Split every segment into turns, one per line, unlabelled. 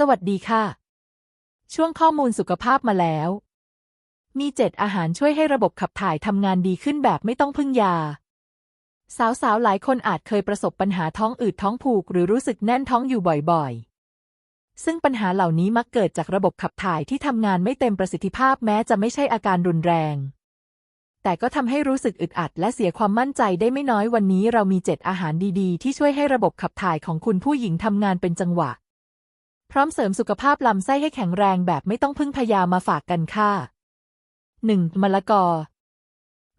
สวัสดีค่ะ ช่วงข้อมูลสุขภาพมาแล้ว มีเจ็ดอาหารช่วยให้ระบบขับถ่ายทำงานดีขึ้นแบบไม่ต้องพึ่งยา สาวๆ หลายคนอาจเคยประสบปัญหาท้องอืดท้องผูก หรือรู้สึกแน่นท้องอยู่บ่อยๆ ซึ่งปัญหาเหล่านี้มักเกิดจากระบบขับถ่ายที่ทำงานไม่เต็มประสิทธิภาพแม้จะไม่ใช่อาการรุนแรง แต่ก็ทำให้รู้สึกอึดอัด และเสียความมั่นใจได้ไม่น้อยวันนี้เรามีเจ็ดอาหารดีๆ ที่ช่วยให้ระบบขับถ่ายของคุณผู้หญิงทำงานเป็นจังหวะ ร้อมเสริมสุขภาพลำไส้ให้แข็งแรงแบบไม่ต้องพึ่งพยามาฝากกันค่ะ 1. มะละกอ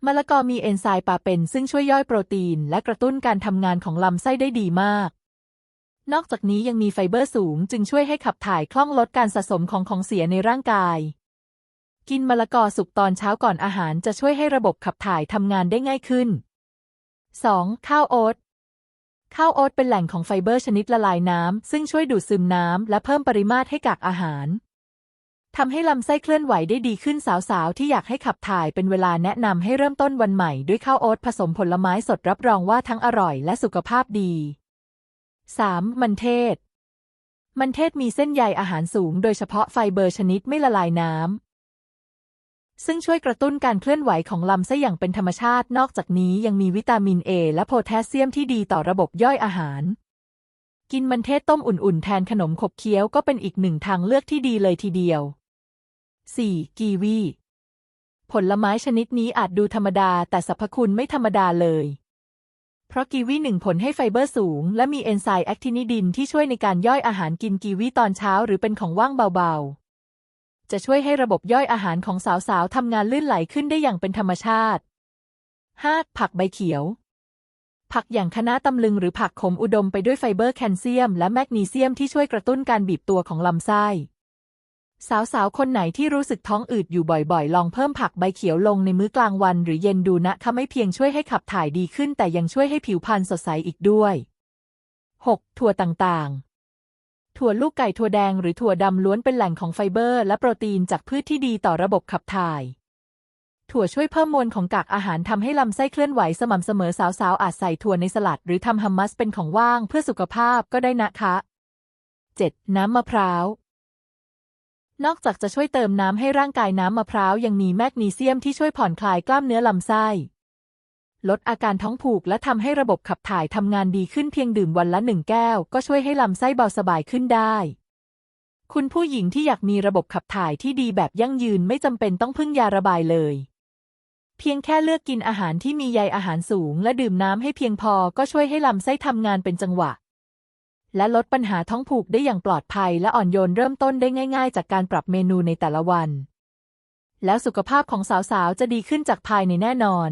มะละกอมีเอนไซม์ปาเปนซึ่งช่วยย่อยโปรตีน และกระตุ้นการทำงานของลำไส้ได้ดีมาก นอกจากนี้ยังมีไฟเบอร์สูง จึงช่วยให้ขับถ่ายคล่องลดการสะสมของของเสียในร่างกาย กินมะละกอสุกตอนเช้าก่อนอาหารจะช่วยให้ระบบขับถ่ายทำงานได้ง่ายขึ้น 2. ข้าวโอ๊ต ข้าวโอ๊ตเป็นแหล่งของไฟเบอร์ชนิดละลายน้ำ ซึ่งช่วยดูดซึมน้ำ และเพิ่มปริมาตรให้กากอาหารทำให้ลำไส้เคลื่อนไหวได้ดีขึ้นสาวๆ ที่อยากให้ขับถ่ายเป็นเวลาแนะนำให้เริ่มต้นวันใหม่ด้วยข้าวโอ๊ตผสมผลไม้สดรับรองว่าทั้งอร่อยและสุขภาพดี 3. มันเทศ มันเทศมีเส้นใยอาหารสูง โดยเฉพาะไฟเบอร์ชนิดไม่ละลายน้ำ ซึ่งช่วยกระตุ้นการเคลื่อนไหวของลำไส้อย่างเป็นธรรมชาติ นอกจากนี้ยังมีวิตามินเอและโพแทสเซียมที่ดีต่อระบบย่อยอาหาร กินมันเทศต้มอุ่นๆ แทนขนมขบเคี้ยวก็เป็นอีกหนึ่งทางเลือกที่ดีเลยทีเดียว 4. กีวี ผลไม้ชนิดนี้อาจดูธรรมดาแต่สรรพคุณไม่ธรรมดาเลย เพราะกีวีหนึ่งผลให้ไฟเบอร์สูง และมีเอนไซม์แอคทินิดินที่ช่วยในการย่อยอาหารกินกีวีตอนเช้าหรือเป็นของว่างเบาๆ จะช่วยให้ระบบย่อยอาหารของสาวๆทำงานลื่นไหลขึ้นได้อย่างเป็นธรรมชาติ 5. ผักใบเขียว ผักอย่างคะน้าตำลึงหรือผักขมอุดมไปด้วยไฟเบอร์แคลเซียม และแมกนีเซียมที่ช่วยกระตุ้นการบีบตัวของลำไส้ สาวๆ คนไหนที่รู้สึกท้องอืดอยู่บ่อยๆ ลองเพิ่มผักใบเขียวลงในมื้อกลางวัน หรือเย็นดูนะคะไม่เพียงช่วยให้ขับถ่ายดีขึ้น แต่ยังช่วยให้ผิวพรรณสดใสอีกด้วย 6. ถั่วต่างๆ ถั่วลูกไก่ถั่วแดงหรือถั่วดำล้วนเป็นแหล่งของไฟเบอร์และโปรตีนจากพืชที่ดีต่อระบบขับถ่าย ถั่วช่วยเพิ่มมวลของกากอาหารทำให้ลำไส้เคลื่อนไหวสม่ำเสมอสาวๆ อาจใส่ถั่วในสลัด หรือทำฮัมมัสเป็นของว่างเพื่อสุขภาพก็ได้นะคะ 7. น้ำมะพร้าวนอกจากจะช่วยเติมน้ำให้ร่างกายน้ำมะพร้าวยังมีแมกนีเซียมที่ช่วยผ่อนคลายกล้ามเนื้อลำไส้ ลดอาการท้องผูกและทำให้ระบบขับถ่ายทำงานดีขึ้นเพียงดื่มวันละหนึ่งแก้ว ก็ช่วยให้ลำไส้เบาสบายขึ้นได้ คุณผู้หญิงที่อยากมีระบบขับถ่ายที่ดีแบบยั่งยืนไม่จำเป็นต้องพึ่งยาระบายเลย เพียงแค่เลือกกินอาหารที่มีใยอาหารสูง และดื่มน้ำให้เพียงพอก็ช่วยให้ลำไส้ทำงานเป็นจังหวะ และลดปัญหาท้องผูกได้อย่างปลอดภัย และอ่อนโยนเริ่มต้นได้ง่าย ๆ จากการปรับเมนูในแต่ละวัน แล้วสุขภาพของสาวๆจะดีขึ้นจากภายในแน่นอน